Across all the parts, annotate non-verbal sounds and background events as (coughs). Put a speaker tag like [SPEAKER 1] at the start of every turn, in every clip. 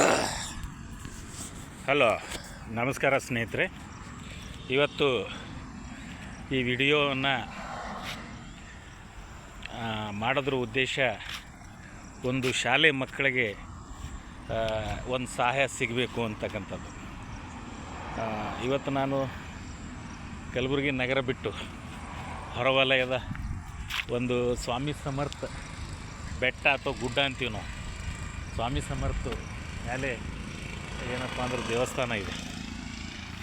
[SPEAKER 1] (coughs) Hello, ನಮಸ್ಕಾರ ಸ್ನೇಹಿತರೆ. ಇವತ್ತು ಈ ವಿಡಿಯೋವನ್ನು ಮಾಡೋದ್ರ ಉದ್ದೇಶ ಒಂದು ಶಾಲೆ ಮಕ್ಕಳಿಗೆ ಒಂದು ಸಹಾಯ ಸಿಗಬೇಕು ಅಂತಕ್ಕಂಥದ್ದು. ಇವತ್ತು ನಾನು ಕಲಬುರಗಿ ನಗರ ಬಿಟ್ಟು ಹೊರವಲಯದ ಒಂದು ಸ್ವಾಮಿ ಸಮರ್ಥ ಬೆಟ್ಟ ಅಥವಾ ಗುಡ್ಡ ಅಂತೀವಿ ನಾವು. ಸ್ವಾಮಿ ಸಮರ್ಥ ಮೇಲೆ ಏನಪ್ಪ ಅಂದ್ರೆ ದೇವಸ್ಥಾನ ಇದೆ.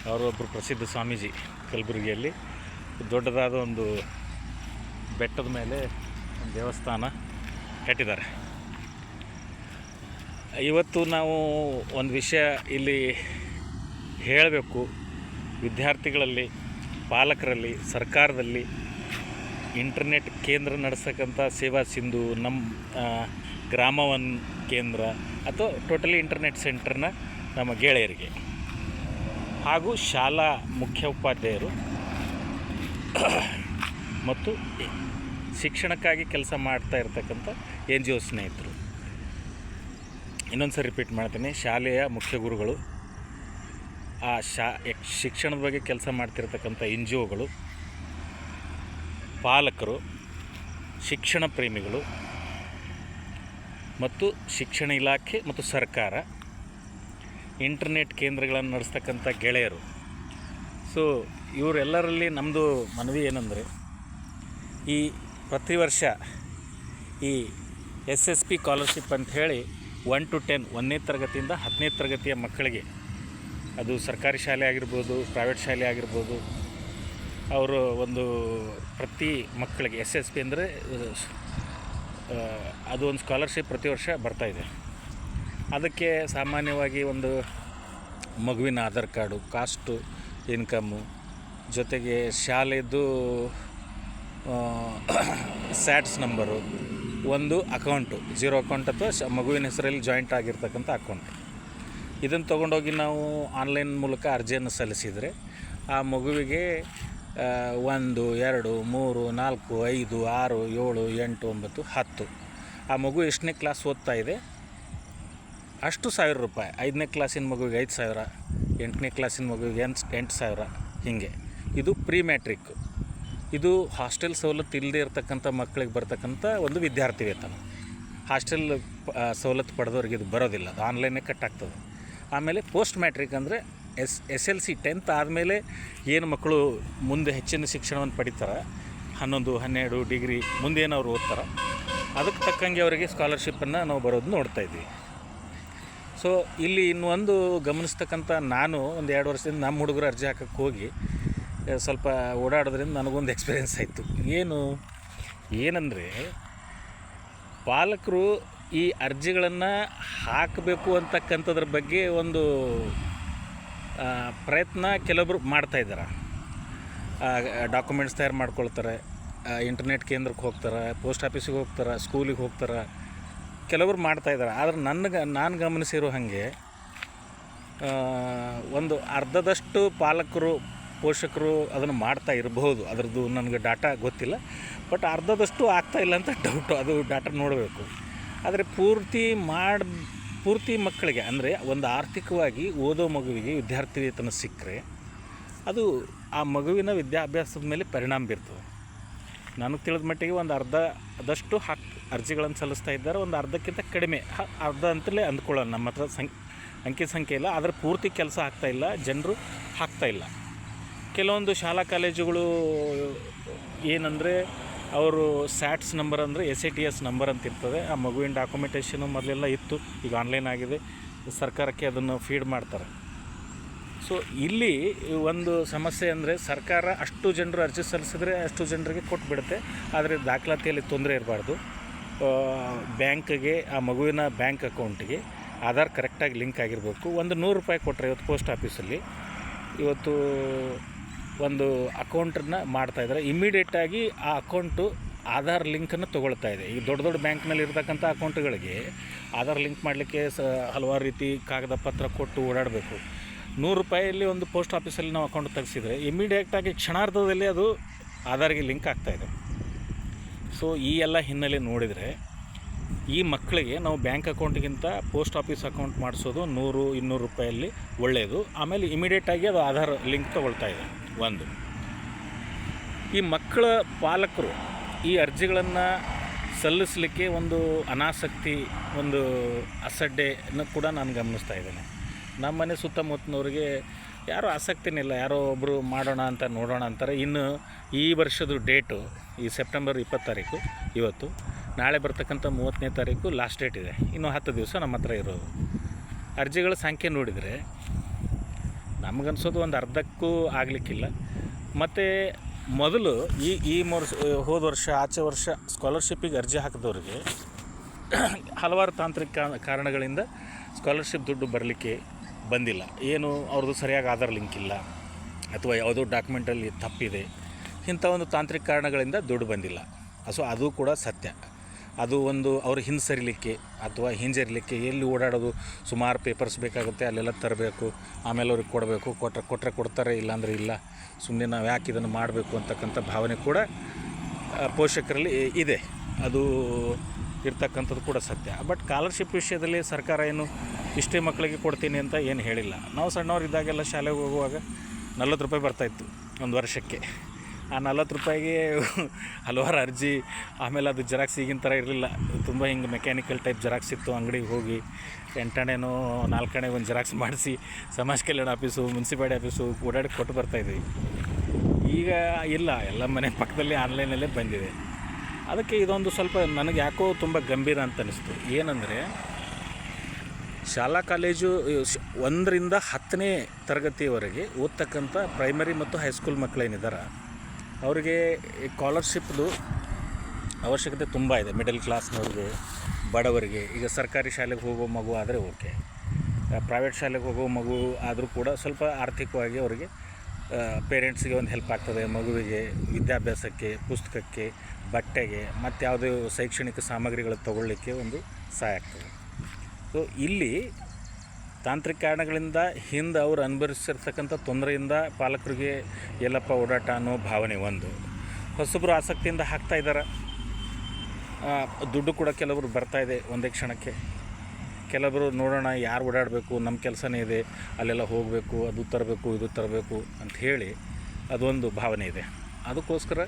[SPEAKER 1] ಅವರು ಒಬ್ಬರು ಪ್ರಸಿದ್ಧ ಸ್ವಾಮೀಜಿ ಕಲಬುರಗಿಯಲ್ಲಿ. ದೊಡ್ಡದಾದ ಒಂದು ಬೆಟ್ಟದ ಮೇಲೆ ಒಂದು ದೇವಸ್ಥಾನ ಕಟ್ಟಿದ್ದಾರೆ. ಇವತ್ತು ನಾವು ಒಂದು ವಿಷಯ ಇಲ್ಲಿ ಹೇಳಬೇಕು. ವಿದ್ಯಾರ್ಥಿಗಳಲ್ಲಿ, ಪಾಲಕರಲ್ಲಿ, ಸರ್ಕಾರದಲ್ಲಿ ಇಂಟರ್ನೆಟ್ ಕೇಂದ್ರ ನಡೆಸ್ತಕ್ಕಂಥ ಸೇವಾ ಸಿಂಧು ನಮ್ಮ ಗ್ರಾಮ ಒನ್ ಕೇಂದ್ರ ಅಥವಾ ಟೋಟಲಿ ಇಂಟರ್ನೆಟ್ ಸೆಂಟರ್ನ ನಮ್ಮ ಗೆಳೆಯರಿಗೆ. ಹಾಗೂ ಶಾಲಾ ಮುಖ್ಯೋಪಾಧ್ಯಾಯರು ಮತ್ತು ಶಿಕ್ಷಣಕ್ಕಾಗಿ ಕೆಲಸ ಮಾಡ್ತಾ ಇರ್ತಕ್ಕಂಥ ಎನ್ ಜಿ ಒ ಸ್ನೇಹಿತರು. ಇನ್ನೊಂದು ಸರಿ ರಿಪೀಟ್ ಮಾಡ್ತೀನಿ, ಶಾಲೆಯ ಮುಖ್ಯ ಗುರುಗಳು, ಆ ಶಾ, ಶಿಕ್ಷಣದ ಬಗ್ಗೆ ಕೆಲಸ ಮಾಡ್ತಿರ್ತಕ್ಕಂಥ ಎನ್ ಜಿ ಒಗಳು ಪಾಲಕರು, ಶಿಕ್ಷಣ ಪ್ರೇಮಿಗಳು ಮತ್ತು ಶಿಕ್ಷಣ ಇಲಾಖೆ ಮತ್ತು ಸರ್ಕಾರ ಇಂಟರ್ನೆಟ್ ಕೇಂದ್ರಗಳನ್ನು ನಡೆಸ್ತಕ್ಕಂಥ ಗೆಳೆಯರು. ಸೊ ಇವರೆಲ್ಲರಲ್ಲಿ ನಮ್ಮದು ಮನವಿ ಏನಂದರೆ, ಈ ಪ್ರತಿ ವರ್ಷ ಈ ಎಸ್ ಎಸ್ ಪಿ ಸ್ಕಾಲರ್ಶಿಪ್ ಅಂತ ಹೇಳಿ ಒನ್ ಟು ಟೆನ್ ಒಂದನೇ ತರಗತಿಯಿಂದ ಹತ್ತನೇ ತರಗತಿಯ ಮಕ್ಕಳಿಗೆ, ಅದು ಸರ್ಕಾರಿ ಶಾಲೆ ಆಗಿರ್ಬೋದು, ಪ್ರೈವೇಟ್ ಶಾಲೆ ಆಗಿರ್ಬೋದು, ಅವರು ಒಂದು ಪ್ರತಿ ಮಕ್ಕಳಿಗೆ, ಎಸ್ ಎಸ್ ಪಿ ಅಂದರೆ ಅದು ಒಂದು ಸ್ಕಾಲರ್ಶಿಪ್ ಪ್ರತಿ ವರ್ಷ ಬರ್ತಾಯಿದೆ ಅದಕ್ಕೆ ಸಾಮಾನ್ಯವಾಗಿ ಒಂದು ಮಗುವಿನ ಆಧಾರ್ ಕಾರ್ಡು, ಕಾಸ್ಟು ಇನ್ಕಮ್ಮು ಜೊತೆಗೆ ಶಾಲೆದು ಸ್ಯಾಟ್ಸ್ ನಂಬರು ಒಂದು ಅಕೌಂಟು ಜೀರೋ ಅಕೌಂಟ್ ಅಥವಾ ಶ, ಮಗುವಿನ ಹೆಸರಲ್ಲಿ ಜಾಯಿಂಟ್ ಆಗಿರ್ತಕ್ಕಂಥ ಅಕೌಂಟ್ ಇದನ್ನು ತೊಗೊಂಡೋಗಿ ನಾವು ಆನ್ಲೈನ್ ಮೂಲಕ ಅರ್ಜಿಯನ್ನು ಸಲ್ಲಿಸಿದರೆ ಆ ಮಗುವಿಗೆ ಒಂದು, ಎರಡು, ಮೂರು, ನಾಲ್ಕು, ಐದು, ಆರು, ಏಳು, ಎಂಟು, ಒಂಬತ್ತು, ಹತ್ತು. ಆ ಮಗು ಎಷ್ಟನೇ ಕ್ಲಾಸ್ ಓದ್ತಾ ಇದೆ? ಅಷ್ಟು ಸಾವಿರ ರೂಪಾಯಿ. ಐದನೇ ಕ್ಲಾಸಿನ ಮಗುವಿಗೆ ಐದು ಸಾವಿರ, ಎಂಟನೇ ಕ್ಲಾಸಿನ ಮಗುವಿಗೆ ಎಂಟು ಎಂಟು ಸಾವಿರ, ಹೀಗೆ. ಇದು ಪ್ರೀ ಮ್ಯಾಟ್ರಿಕ್ ಇದು ಹಾಸ್ಟೆಲ್ ಸವಲತ್ತು ಇಲ್ಲದೆ ಇರತಕ್ಕಂಥ ಮಕ್ಕಳಿಗೆ ಬರ್ತಕ್ಕಂಥ ಒಂದು ವಿದ್ಯಾರ್ಥಿ ವೇತನ ಹಾಸ್ಟೆಲ್ ಸವಲತ್ತು ಪಡೆದವ್ರಿಗೆ ಇದು ಬರೋದಿಲ್ಲ, ಅದು ಆನ್ಲೈನೇ ಕಟ್ ಆಗ್ತದೆ ಆಮೇಲೆ ಪೋಸ್ಟ್ ಮ್ಯಾಟ್ರಿಕ್ ಅಂದರೆ S S L C tenth ಆದಮೇಲೆ ಏನು ಮಕ್ಕಳು ಮುಂದೆ ಹೆಚ್ಚಿನ ಶಿಕ್ಷಣವನ್ನು ಪಡಿತಾರೆ? ಹನ್ನೊಂದು, ಹನ್ನೆರಡು ಡಿಗ್ರಿ ಮುಂದೇನು ಅವರು ಓದ್ತಾರೆ? ಅದಕ್ಕೆ ತಕ್ಕಂಗೆ ಅವರಿಗೆ ಸ್ಕಾಲರ್ಶಿಪ್ಪನ್ನು ನಾವು ಬರೋದು ನೋಡ್ತಾ ಇದ್ವಿ ಸೊ, ಇಲ್ಲಿ ಇನ್ನೊಂದು ಗಮನಿಸ್ತಕ್ಕಂಥ ನಾನು ಒಂದು ಎರಡು ವರ್ಷದಿಂದ ನಮ್ಮ ಹುಡುಗರು ಅರ್ಜಿ ಹಾಕಕ್ಕೆ ಹೋಗಿ ಸ್ವಲ್ಪ ಓಡಾಡೋದ್ರಿಂದ ನನಗೊಂದು ಎಕ್ಸ್ಪೀರಿಯೆನ್ಸ್ ಆಯಿತು. ಏನು? ಏನಂದರೆ, ಪಾಲಕರು ಈ ಅರ್ಜಿಗಳನ್ನು ಹಾಕಬೇಕು ಅಂತಕ್ಕಂಥದ್ರ ಬಗ್ಗೆ ಒಂದು ಪ್ರಯತ್ನ ಕೆಲವೊಬ್ರು ಮಾಡ್ತಾ ಇದ್ದಾರೆ. ಡಾಕ್ಯುಮೆಂಟ್ಸ್ ತಯಾರು ಮಾಡ್ಕೊಳ್ತಾರೆ ಇಂಟರ್ನೆಟ್ ಕೇಂದ್ರಕ್ಕೆ ಹೋಗ್ತಾರೆ, ಪೋಸ್ಟ್ ಆಫೀಸಿಗೆ ಹೋಗ್ತಾರೆ, ಸ್ಕೂಲಿಗೆ ಹೋಗ್ತಾರೆ ಕೆಲವರು ಮಾಡ್ತಾ ಇದ್ದಾರೆ. ಆದ್ರೆ ನನಗೆ, ನಾನು ಗಮನಿಸಿರೋ ಹಾಗೆ ಒಂದು ಅರ್ಧದಷ್ಟು ಪಾಲಕರು, ಪೋಷಕರು ಅದನ್ನು ಮಾಡ್ತಾ ಇರಬಹುದು. ಅದರದ್ದು ನನಗೆ ಡಾಟಾ ಗೊತ್ತಿಲ್ಲ, ಬಟ್ ಅರ್ಧದಷ್ಟು ಆಗ್ತಾ ಇಲ್ಲ ಅಂತ ಡೌಟು ಅದು ಡಾಟಾ ನೋಡಬೇಕು. ಆದರೆ ಪೂರ್ತಿ ಮಾಡಿ ಪೂರ್ತಿ ಮಕ್ಕಳಿಗೆ, ಅಂದರೆ ಒಂದು ಆರ್ಥಿಕವಾಗಿ ಓದೋ ಮಗುವಿಗೆ ವಿದ್ಯಾರ್ಥಿ ವೇತನ ಸಿಕ್ಕರೆ, ಅದು ಆ ಮಗುವಿನ ವಿದ್ಯಾಭ್ಯಾಸದ ಮೇಲೆ ಪರಿಣಾಮ ಬೀರ್ತದೆ. ನನಗೆ ತಿಳಿದ ಮಟ್ಟಿಗೆ ಒಂದು ಅರ್ಧದಷ್ಟು ಹಾಕ್ ಅರ್ಜಿಗಳನ್ನು ಸಲ್ಲಿಸ್ತಾ ಇದ್ದಾರೆ, ಒಂದು ಅರ್ಧಕ್ಕಿಂತ ಕಡಿಮೆ ಅರ್ಧ ಅಂತಲೇ ಅಂದ್ಕೊಳ್ಳೋಣ, ನಮ್ಮ ಹತ್ರ ಸಂ ಅಂಕಿ ಸಂಖ್ಯೆ ಇಲ್ಲ, ಆದರೆ ಪೂರ್ತಿ ಕೆಲಸ ಆಗ್ತಾ ಇಲ್ಲ, ಜನರು ಹಾಕ್ತಾ ಇಲ್ಲ. ಕೆಲವೊಂದು ಶಾಲಾ ಕಾಲೇಜುಗಳು ಏನಂದರೆ ಅವರು ಸ್ಯಾಟ್ಸ್ ನಂಬರ್ ಅಂದರೆ S A T S number ಅಂತ ಇರ್ತದೆ. ಆ ಮಗುವಿನ ಡಾಕ್ಯುಮೆಂಟೇಷನು ಮೊದಲೆಲ್ಲ ಇತ್ತು, ಈಗ ಆನ್ಲೈನ್ ಆಗಿದೆ. ಸರ್ಕಾರಕ್ಕೆ ಅದನ್ನು ಫೀಡ್ ಮಾಡ್ತಾರೆ. ಸೊ ಇಲ್ಲಿ ಒಂದು ಸಮಸ್ಯೆ ಅಂದರೆ ಸರ್ಕಾರ ಅಷ್ಟು ಜನರು ಅರ್ಜಿ ಸಲ್ಲಿಸಿದ್ರೆ ಅಷ್ಟು ಜನರಿಗೆ ಕೊಟ್ಬಿಡುತ್ತೆ. ಆದರೆ ದಾಖಲಾತಿಯಲ್ಲಿ ತೊಂದರೆ ಇರಬಾರ್ದು. ಬ್ಯಾಂಕ್ಗೆ, ಆ ಮಗುವಿನ ಬ್ಯಾಂಕ್ ಅಕೌಂಟಿಗೆ ಆಧಾರ್ ಕರೆಕ್ಟಾಗಿ ಲಿಂಕ್ ಆಗಿರಬೇಕು. ಒಂದು ನೂರು ರೂಪಾಯಿ ಕೊಟ್ಟರೆ ಇವತ್ತು ಪೋಸ್ಟ್ ಆಫೀಸಲ್ಲಿ ಇವತ್ತು ಒಂದು ಅಕೌಂಟನ್ನು ಮಾಡ್ತಾಯಿದ್ದಾರೆ ಇಮ್ಮಿಡಿಯೇಟಾಗಿ ಆ ಅಕೌಂಟು ಆಧಾರ್ ಲಿಂಕನ್ನು ತೊಗೊಳ್ತಾ ಇದೆ. ಈಗ ದೊಡ್ಡ ದೊಡ್ಡ ಬ್ಯಾಂಕ್ನಲ್ಲಿ ಇರತಕ್ಕಂಥ ಅಕೌಂಟ್ಗಳಿಗೆ ಆಧಾರ್ ಲಿಂಕ್ ಮಾಡಲಿಕ್ಕೆ ಸ ಹಲವಾರು ರೀತಿ ಕಾಗದ ಪತ್ರ ಕೊಟ್ಟು ಓಡಾಡಬೇಕು. ನೂರು ರೂಪಾಯಿಯಲ್ಲಿ ಒಂದು ಪೋಸ್ಟ್ ಆಫೀಸಲ್ಲಿ ನಾವು ಅಕೌಂಟ್ ತೆಗೆಸಿದರೆ ಇಮಿಡಿಯೇಟಾಗಿ ಕ್ಷಣಾರ್ಧದಲ್ಲಿ ಅದು ಆಧಾರ್ಗೆ ಲಿಂಕ್ ಆಗ್ತಾಯಿದೆ ಸೊ ಈ ಎಲ್ಲ ಹಿನ್ನೆಲೆ ನೋಡಿದರೆ ಈ ಮಕ್ಕಳಿಗೆ ನಾವು ಬ್ಯಾಂಕ್ ಅಕೌಂಟ್ಗಿಂತ ಪೋಸ್ಟ್ ಆಫೀಸ್ ಅಕೌಂಟ್ ಮಾಡಿಸೋದು ನೂರು, ಇನ್ನೂರು ರೂಪಾಯಲ್ಲಿ ಒಳ್ಳೆಯದು. ಆಮೇಲೆ ಇಮಿಡಿಯೇಟಾಗಿ ಅದು ಆಧಾರ್ ಲಿಂಕ್ ತಗೊಳ್ತಾ ಇದೆ. ಒಂದು. ಈ ಮಕ್ಕಳ ಪಾಲಕರು ಈ ಅರ್ಜಿಗಳನ್ನು ಸಲ್ಲಿಸಲಿಕ್ಕೆ ಒಂದು ಅನಾಸಕ್ತಿ, ಒಂದು ಅಸಡ್ಡೆನ ಕೂಡ ನಾನು ಗಮನಿಸ್ತಾ ಇದ್ದೇನೆ. ನಮ್ಮ ಮನೆ ಸುತ್ತಮುತ್ತನವ್ರಿಗೆ ಯಾರೂ ಆಸಕ್ತಿನೇ ಇಲ್ಲ ಯಾರೋ ಒಬ್ಬರು ಮಾಡೋಣ ಅಂತ ನೋಡೋಣ ಅಂತಾರೆ. ಇನ್ನು ಈ ವರ್ಷದ ಡೇಟು, ಈ ಸೆಪ್ಟೆಂಬರ್ ಇಪ್ಪತ್ತು ತಾರೀಕು, ಇವತ್ತು. ನಾಳೆ ಬರ್ತಕ್ಕಂಥ ಮೂವತ್ತನೇ ತಾರೀಕು ಲಾಸ್ಟ್ ಡೇಟ್ ಇದೆ. ಇನ್ನು ಹತ್ತು ದಿವಸ ನಮ್ಮ ಹತ್ರ ಇರೋದು. ಅರ್ಜಿಗಳ ಸಂಖ್ಯೆ ನೋಡಿದರೆ ನಮಗನ್ಸೋದು ಒಂದು ಅರ್ಧಕ್ಕೂ ಆಗಲಿಕ್ಕಿಲ್ಲ. ಮತ್ತು ಮೊದಲು ಈ ಈ ವರ್ಷ, ಹೋದ ವರ್ಷ, ಆಚೆ ವರ್ಷ ಸ್ಕಾಲರ್ಶಿಪ್ಪಿಗೆ ಅರ್ಜಿ ಹಾಕಿದವ್ರಿಗೆ (clears throat) ಹಲವಾರು ತಾಂತ್ರಿಕ ಕಾರಣಗಳಿಂದ ಸ್ಕಾಲರ್ಶಿಪ್ ದುಡ್ಡು ಬರಲಿಕ್ಕೆ ಬಂದಿಲ್ಲ. ಏನು ಅವ್ರದ್ದು ಸರಿಯಾಗಿ ಆಧಾರ್ ಲಿಂಕ್ ಇಲ್ಲ, ಅಥವಾ ಯಾವುದೋ ಡಾಕ್ಯುಮೆಂಟಲ್ಲಿ ತಪ್ಪಿದೆ, ಇಂಥ ಒಂದು ತಾಂತ್ರಿಕ ಕಾರಣಗಳಿಂದ ದುಡ್ಡು ಬಂದಿಲ್ಲ. ಸೊ, ಅದು ಕೂಡ ಸತ್ಯ. ಅದು ಒಂದು ಅವ್ರು ಹಿಂಸರಿಲಿಕ್ಕೆ ಅಥವಾ ಹಿಂಜರಿಲಿಕ್ಕೆ ಎಲ್ಲಿ ಓಡಾಡೋದು ಸುಮಾರು ಪೇಪರ್ಸ್ ಬೇಕಾಗುತ್ತೆ, ಅಲ್ಲೆಲ್ಲ ತರಬೇಕು, ಆಮೇಲೆ ಅವ್ರಿಗೆ ಕೊಡಬೇಕು ಕೊಟ್ಟರೆ ಕೊಟ್ಟರೆ ಕೊಡ್ತಾರೆ, ಇಲ್ಲಾಂದರೆ ಇಲ್ಲ. ಸುಮ್ಮನೆ ನಾವು ಯಾಕೆ ಇದನ್ನು ಮಾಡಬೇಕು ಅಂತಕ್ಕಂಥ ಭಾವನೆ ಕೂಡ ಪೋಷಕರಲ್ಲಿ ಇದೆ. ಅದು ಇರ್ತಕ್ಕಂಥದ್ದು ಕೂಡ ಸತ್ಯ. ಬಟ್ ಸ್ಕಾಲರ್ಶಿಪ್ ವಿಷಯದಲ್ಲಿ ಸರ್ಕಾರ ಏನು, ಇಷ್ಟೇ ಮಕ್ಕಳಿಗೆ ಕೊಡ್ತೀನಿ ಅಂತ ಏನು ಹೇಳಿಲ್ಲ. ನಾವು ಸಣ್ಣವರಿದ್ದಾಗೆಲ್ಲ ಶಾಲೆಗೆ ಹೋಗುವಾಗ ನಲ್ವತ್ತು ರೂಪಾಯಿ ಬರ್ತಾಯಿತ್ತು ಒಂದು ವರ್ಷಕ್ಕೆ. ಆ ನಲ್ವತ್ತು ರೂಪಾಯಿಗೆ ಹಲವಾರು ಅರ್ಜಿ, ಆಮೇಲೆ ಅದು ಜೆರಾಕ್ಸ್ ಈಗಿನ ಥರ ಇರಲಿಲ್ಲ. ತುಂಬ ಹಿಂಗೆ ಮೆಕ್ಯಾನಿಕಲ್ ಟೈಪ್ ಜೆರಾಕ್ಸ್ ಇತ್ತು, ಅಂಗಡಿಗೆ ಹೋಗಿ ಎಂಟಣೆನೋ ನಾಲ್ಕಣೆ ಒಂದು ಜೆರಾಕ್ಸ್ ಮಾಡಿಸಿ, ಸಮಾಜ ಕಲ್ಯಾಣ ಆಫೀಸು, ಮುನ್ಸಿಪಾಲ್ಟಿ ಆಫೀಸು ಓಡಾಡಿ ಕೊಟ್ಟು ಬರ್ತಾಯಿದ್ವಿ ಈಗ ಇಲ್ಲ, ಎಲ್ಲ ಮನೆ ಪಕ್ಕದಲ್ಲಿ ಆನ್ಲೈನಲ್ಲೇ ಬಂದಿದೆ. ಅದಕ್ಕೆ ಇದೊಂದು ಸ್ವಲ್ಪ ನನಗೆ ಯಾಕೋ ತುಂಬ ಗಂಭೀರ ಅಂತ ಅನಿಸ್ತು. ಏನಂದರೆ, ಶಾಲಾ ಕಾಲೇಜು ಒಂದರಿಂದ ಹತ್ತನೇ ತರಗತಿಯವರೆಗೆ ಓದ್ತಕ್ಕಂಥ ಪ್ರೈಮರಿ ಮತ್ತು ಹೈಸ್ಕೂಲ್ ಮಕ್ಕಳೇನಿದ್ದಾರೆ ಅವರಿಗೆ ಸ್ಕಾಲರ್ಶಿಪ್ದು ಅವಶ್ಯಕತೆ ತುಂಬ ಇದೆ. ಮಿಡಲ್ ಕ್ಲಾಸ್ನವ್ರಿಗೆ ಬಡವರಿಗೆ. ಈಗ ಸರ್ಕಾರಿ ಶಾಲೆಗೆ ಹೋಗೋ ಮಗು ಆದರೆ ಓಕೆ ಪ್ರೈವೇಟ್ ಶಾಲೆಗೆ ಹೋಗೋ ಮಗು ಆದರೂ ಕೂಡ ಸ್ವಲ್ಪ ಆರ್ಥಿಕವಾಗಿ ಅವರಿಗೆ ಪೇರೆಂಟ್ಸಿಗೆ ಒಂದು ಹೆಲ್ಪ್ ಆಗ್ತದೆ. ಮಗುವಿಗೆ ವಿದ್ಯಾಭ್ಯಾಸಕ್ಕೆ, ಪುಸ್ತಕಕ್ಕೆ, ಬಟ್ಟೆಗೆ, ಮತ್ತು ಯಾವುದೇ ಶೈಕ್ಷಣಿಕ ಸಾಮಗ್ರಿಗಳು ತಗೊಳ್ಳಿಕ್ಕೆ ಒಂದು ಸಹಾಯ ಆಗ್ತದೆ. ಸೊ ಇಲ್ಲಿ ತಾಂತ್ರಿಕ ಕಾರಣಗಳಿಂದ ಹಿಂದೆ ಅವರು ಅನುಭವಿಸಿರ್ತಕ್ಕಂಥ ತೊಂದರೆಯಿಂದ ಪಾಲಕರಿಗೆ, ಎಲ್ಲಪ್ಪ, ಓಡಾಟ ಅನ್ನೋ ಭಾವನೆ ಒಂದು. ಹೊಸಬ್ರು ಆಸಕ್ತಿಯಿಂದ ಹಾಕ್ತಾ ಇದ್ದಾರೆ ದುಡ್ಡು ಕೂಡ ಕೆಲವರು ಬರ್ತಾ ಇದೆ ಒಂದೇ ಕ್ಷಣಕ್ಕೆ. ಕೆಲವರು, ನೋಡೋಣ, ಯಾರು ಓಡಾಡಬೇಕು? ನಮ್ಮ ಕೆಲಸನೇ ಇದೆ. ಅಲ್ಲೆಲ್ಲ ಹೋಗಬೇಕು, ಅದು ತರಬೇಕು, ಇದು ತರಬೇಕು ಅಂತ ಹೇಳಿ ಅದೊಂದು ಭಾವನೆ ಇದೆ. ಅದಕ್ಕೋಸ್ಕರ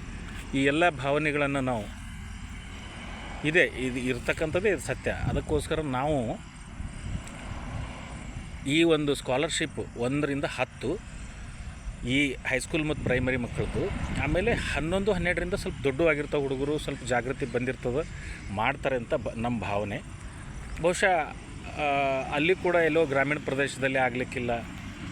[SPEAKER 1] ಈ ಎಲ್ಲ ಭಾವನೆಗಳನ್ನು ನಾವು, ಇದೆ, ಇದು ಇರ್ತಕ್ಕಂಥದ್ದೇ ಸತ್ಯ. ಅದಕ್ಕೋಸ್ಕರ ನಾವು ಈ ಒಂದು ಸ್ಕಾಲರ್ಶಿಪ್ ಒಂದರಿಂದ ಹತ್ತು ಈ ಹೈಸ್ಕೂಲ್ ಮತ್ತು ಪ್ರೈಮರಿ ಮಕ್ಕಳದ್ದು ಆಮೇಲೆ ಹನ್ನೊಂದು, ಹನ್ನೆರಡರಿಂದ ಸ್ವಲ್ಪ ದೊಡ್ಡವಾಗಿರ್ತಾವೆ ಹುಡುಗರು, ಸ್ವಲ್ಪ ಜಾಗೃತಿ ಬಂದಿರ್ತದೆ, ಮಾಡ್ತಾರೆ ಅಂತ ಬ ನಮ್ಮ ಭಾವನೆ. ಬಹುಶಃ ಅಲ್ಲಿ ಕೂಡ ಎಲ್ಲೋ ಗ್ರಾಮೀಣ ಪ್ರದೇಶದಲ್ಲಿ ಆಗಲಿಕ್ಕಿಲ್ಲ.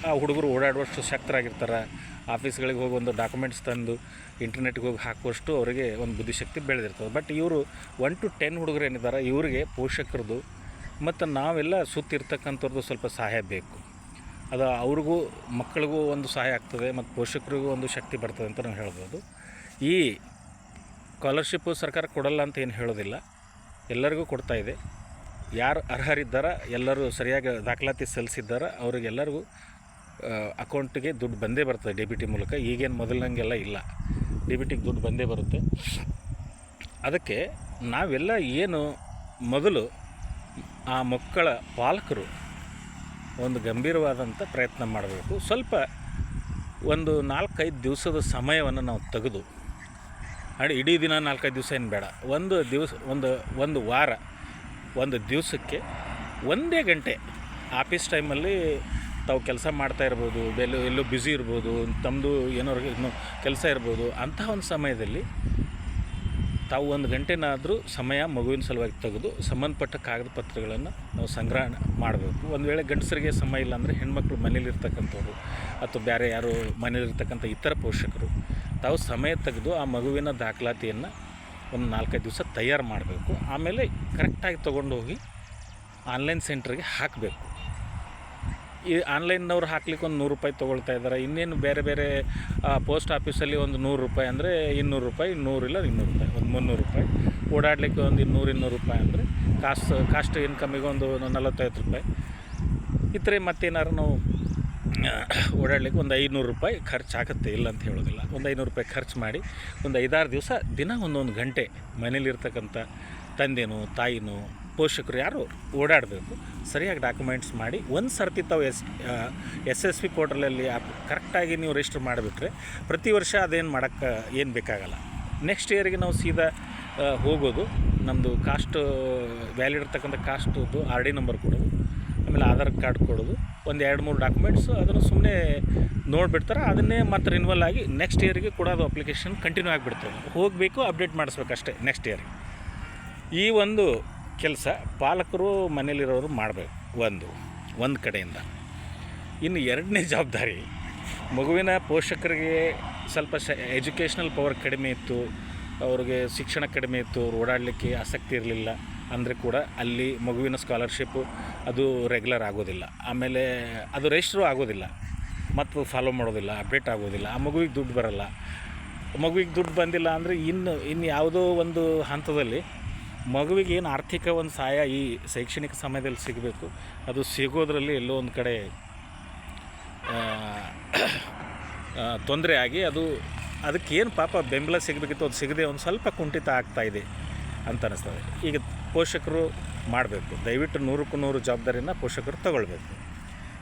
[SPEAKER 1] ಆ, ಹುಡುಗರು ಓಡಾಡುವಷ್ಟು ಶಕ್ತರಾಗಿರ್ತಾರೆ. ಆಫೀಸ್ಗಳಿಗೆ ಹೋಗಿ ಒಂದು ಡಾಕ್ಯುಮೆಂಟ್ಸ್ ತಂದು ಇಂಟರ್ನೆಟ್ಗೆ ಹೋಗಿ ಹಾಕುವಷ್ಟು ಅವರಿಗೆ ಒಂದು ಬುದ್ಧಿಶಕ್ತಿ ಬೆಳೆದಿರ್ತದೆ. ಬಟ್ ಇವರು ಒನ್ ಟು ಟೆನ್ ಹುಡುಗರು ಏನಿದ್ದಾರೆ ಇವರಿಗೆ ಪೋಷಕರದು ಮತ್ತು ನಾವೆಲ್ಲ ಸುತ್ತಿರ್ತಕ್ಕಂಥವ್ರದ್ದು ಸ್ವಲ್ಪ ಸಹಾಯ ಬೇಕು. ಅದು ಅವ್ರಿಗೂ ಮಕ್ಕಳಿಗೂ ಒಂದು ಸಹಾಯ ಆಗ್ತದೆ, ಮತ್ತು ಪೋಷಕರಿಗೂ ಒಂದು ಶಕ್ತಿ ಬರ್ತದೆ ಅಂತ ನಾವು ಹೇಳ್ಬೋದು. ಈ ಸ್ಕಾಲರ್ಶಿಪ್ಪು ಸರ್ಕಾರ ಕೊಡಲ್ಲ ಅಂತ ಏನು ಹೇಳೋದಿಲ್ಲ. ಎಲ್ಲರಿಗೂ ಕೊಡ್ತಾ ಇದೆ. ಯಾರು ಅರ್ಹರಿದ್ದಾರ, ಎಲ್ಲರೂ ಸರಿಯಾಗಿ ದಾಖಲಾತಿ ಸಲ್ಲಿಸಿದ್ದಾರ, ಅವರಿಗೆಲ್ಲರಿಗೂ ಅಕೌಂಟಿಗೆ ದುಡ್ಡು ಬಂದೇ ಬರ್ತದೆ ಡಿ ಬಿ ಟಿ ಮೂಲಕ. ಈಗೇನು ಮೊದಲಿನಂಗೆಲ್ಲ ಇಲ್ಲ. ಡಿ ಬಿ ಟಿಗೆ ದುಡ್ಡು ಬಂದೇ ಬರುತ್ತೆ. ಅದಕ್ಕೆ ನಾವೆಲ್ಲ ಏನು ಮೊದಲು ಆ ಮಕ್ಕಳ ಪಾಲಕರು ಒಂದು ಗಂಭೀರವಾದಂಥ ಪ್ರಯತ್ನ ಮಾಡಬೇಕು. ಸ್ವಲ್ಪ ಒಂದು ನಾಲ್ಕೈದು ದಿವಸದ ಸಮಯವನ್ನು ನಾವು ತೆಗೆದು, ಅಡಿ, ಇಡೀ ದಿನ ನಾಲ್ಕೈದು ದಿವಸ ಏನು ಬೇಡ. ಒಂದು ದಿವಸ, ಒಂದು ಒಂದು ವಾರ, ಒಂದು ದಿವಸಕ್ಕೆ ಒಂದೇ ಗಂಟೆ ಆಫೀಸ್ ಟೈಮಲ್ಲಿ ತಾವು ಕೆಲಸ ಮಾಡ್ತಾ ಇರ್ಬೋದು, ಎಲ್ಲೋ ಎಲ್ಲೋ ಬ್ಯುಸಿ ಇರ್ಬೋದು, ತಮ್ಮದು ಏನೋ ಕೆಲಸ ಇರ್ಬೋದು, ಅಂತಹ ಒಂದು ಸಮಯದಲ್ಲಿ ತಾವು ಒಂದು ಗಂಟೆನಾದರೂ ಸಮಯ ಮಗುವಿನ ಸಲುವಾಗಿ ತೆಗೆದು ಸಂಬಂಧಪಟ್ಟ ಕಾಗದ ಪತ್ರಗಳನ್ನು ನಾವು ಸಂಗ್ರಹಣ ಮಾಡಬೇಕು. ಒಂದು ವೇಳೆ ಗಂಡಸರಿಗೆ ಸಮಯ ಇಲ್ಲ ಅಂದರೆ ಹೆಣ್ಮಕ್ಳು ಮನೇಲಿರ್ತಕ್ಕಂಥವ್ರು ಅಥವಾ ಬೇರೆ ಯಾರು ಮನೇಲಿರ್ತಕ್ಕಂಥ ಇತರ ಪೋಷಕರು, ತಾವು ಸಮಯ ತೆಗೆದು ಆ ಮಗುವಿನ ದಾಖಲಾತಿಯನ್ನು ಒಂದು ನಾಲ್ಕೈದು ದಿವಸ ತಯಾರು ಮಾಡಬೇಕು. ಆಮೇಲೆ ಕರೆಕ್ಟಾಗಿ ತೊಗೊಂಡು ಹೋಗಿ ಆನ್ಲೈನ್ ಸೆಂಟ್ರಿಗೆ ಹಾಕಬೇಕು. ಈ ಆನ್ಲೈನ್ನವ್ರು ಹಾಕ್ಲಿಕ್ಕೆ ಒಂದು ನೂರು ರೂಪಾಯಿ ತೊಗೊಳ್ತಾ ಇದ್ದಾರೆ. ಇನ್ನೇನು ಬೇರೆ ಬೇರೆ ಪೋಸ್ಟ್ ಆಫೀಸಲ್ಲಿ ಒಂದು ನೂರು ರೂಪಾಯಿ ಅಂದರೆ ಇನ್ನೂರು ರೂಪಾಯಿ ನೂರಿಲ್ಲ ಇನ್ನೂರು ರೂಪಾಯಿ, ಒಂದು ಮುನ್ನೂರು ರೂಪಾಯಿ. ಓಡಾಡಲಿಕ್ಕೆ ಒಂದು ಇನ್ನೂರು ಇನ್ನೂರು ರೂಪಾಯಿ ಅಂದರೆ ಕಾಸ್ಟ್ ಕಾಸ್ಟ್ ಇನ್ಕಮಿಗೆ ಒಂದು ನಲವತ್ತೈದು ರೂಪಾಯಿ. ಇತರೆ ಮತ್ತೇನಾರು ನಾವು ಓಡಾಡಲಿಕ್ಕೆ ಒಂದು ಐನೂರು ರೂಪಾಯಿ ಖರ್ಚು ಆಗುತ್ತೆ ಇಲ್ಲ ಅಂತ ಹೇಳೋದಿಲ್ಲ. ಒಂದು ಐನೂರು ರೂಪಾಯಿ ಖರ್ಚು ಮಾಡಿ ಒಂದು ಐದಾರು ದಿವಸ ದಿನ ಒಂದೊಂದು ಗಂಟೆ ಮನೇಲಿರ್ತಕ್ಕಂಥ ತಂದೆನೋ, ತಾಯಿನೋ ಪೋಷಕರು ಯಾರು ಓಡಾಡಬೇಕು, ಸರಿಯಾಗಿ ಡಾಕ್ಯುಮೆಂಟ್ಸ್ ಮಾಡಿ, ಒಂದು ಸರ್ತಿ ತಾವು ಎಸ್ ಎಸ್ ಎಸ್ ಪಿ ಪೋರ್ಟಲಲ್ಲಿ ಕರೆಕ್ಟಾಗಿ ನೀವು ರಿಜಿಸ್ಟರ್ ಮಾಡಿಬಿಟ್ರೆ ಪ್ರತಿ ವರ್ಷ ಅದೇನು ಮಾಡೋಕ್ಕೆ, ಏನು ಬೇಕಾಗಲ್ಲ. ನೆಕ್ಸ್ಟ್ ಇಯರಿಗೆ ನಾವು ಸೀದಾ ಹೋಗೋದು ನಮ್ಮದು ಕಾಸ್ಟ್ ವ್ಯಾಲಿಡ್ ಇರ್ತಕ್ಕಂಥ ಕಾಸ್ಟದು ಆರ್ ಡಿ ನಂಬರ್ ಕೊಡೋದು, ಆಮೇಲೆ ಆಧಾರ್ ಕಾರ್ಡ್ ಕೊಡೋದು, ಒಂದು ಎರಡು ಮೂರು ಡಾಕ್ಯುಮೆಂಟ್ಸು ಅದನ್ನು ಸುಮ್ಮನೆ ನೋಡಿಬಿಡ್ತಾರೆ, ಅದನ್ನೇ ಮತ್ತೆ ರಿನ್ವಲ್ ಆಗಿ ನೆಕ್ಸ್ಟ್ ಇಯರಿಗೆ ಕೂಡ ಅದು ಅಪ್ಲಿಕೇಶನ್ ಕಂಟಿನ್ಯೂ ಆಗಿಬಿಡ್ತದೆ. ಹೋಗಬೇಕು ಅಪ್ಡೇಟ್ ಮಾಡಿಸ್ಬೇಕಷ್ಟೇ ನೆಕ್ಸ್ಟ್ ಇಯರ್ಗೆ ಈ ಒಂದು ಕೆಲಸ ಪಾಲಕರು ಮನೇಲಿರೋರು ಮಾಡಬೇಕು, ಒಂದು ಒಂದು ಕಡೆಯಿಂದ. ಇನ್ನು ಎರಡನೇ ಜವಾಬ್ದಾರಿ, ಮಗುವಿನ ಪೋಷಕರಿಗೆ ಸ್ವಲ್ಪ ಶ ಎಜುಕೇಷ್ನಲ್ ಪವರ್ ಕಡಿಮೆ ಇತ್ತು, ಅವ್ರಿಗೆ ಶಿಕ್ಷಣ ಕಡಿಮೆ ಇತ್ತು, ಅವ್ರು ಓಡಾಡಲಿಕ್ಕೆ ಆಸಕ್ತಿ ಇರಲಿಲ್ಲ, ಅಂದರೆ ಕೂಡ ಅಲ್ಲಿ ಮಗುವಿನ ಸ್ಕಾಲರ್ಶಿಪ್ಪು ಅದು ರೆಗ್ಯುಲರ್ ಆಗೋದಿಲ್ಲ. ಆಮೇಲೆ ಅದು ರಿಜಿಸ್ಟ್ರು ಆಗೋದಿಲ್ಲ, ಮತ್ತು ಫಾಲೋ ಮಾಡೋದಿಲ್ಲ ಅಪ್ಡೇಟ್ ಆಗೋದಿಲ್ಲ, ಆ ಮಗುವಿಗೆ ದುಡ್ಡು ಬರಲ್ಲ. ಮಗುವಿಗೆ ದುಡ್ಡು ಬಂದಿಲ್ಲ ಅಂದರೆ ಇನ್ನು ಇನ್ನು ಯಾವುದೋ ಒಂದು ಹಂತದಲ್ಲಿ ಮಗುವಿಗೆ ಏನು ಆರ್ಥಿಕ ಒಂದು ಸಹಾಯ ಈ ಶೈಕ್ಷಣಿಕ ಸಮಯದಲ್ಲಿ ಸಿಗಬೇಕು, ಅದು ಸಿಗೋದ್ರಲ್ಲಿ ಎಲ್ಲೋ ಒಂದು ಕಡೆ ತೊಂದರೆ ಆಗಿ ಅದು ಅದಕ್ಕೇನು ಪಾಪ ಬೆಂಬಲ ಸಿಗಬೇಕಿತ್ತು, ಅದು ಸಿಗದೆ ಒಂದು ಸ್ವಲ್ಪ ಕುಂಠಿತ ಆಗ್ತಾ ಇದೆ ಅಂತ ಅನ್ನಿಸ್ತದೆ ಈಗ ಪೋಷಕರು ಮಾಡಬೇಕು, ದಯವಿಟ್ಟು ನೂರಕ್ಕೂ ನೂರು ಜವಾಬ್ದಾರಿನ ಪೋಷಕರು ತಗೊಳ್ಬೇಕು.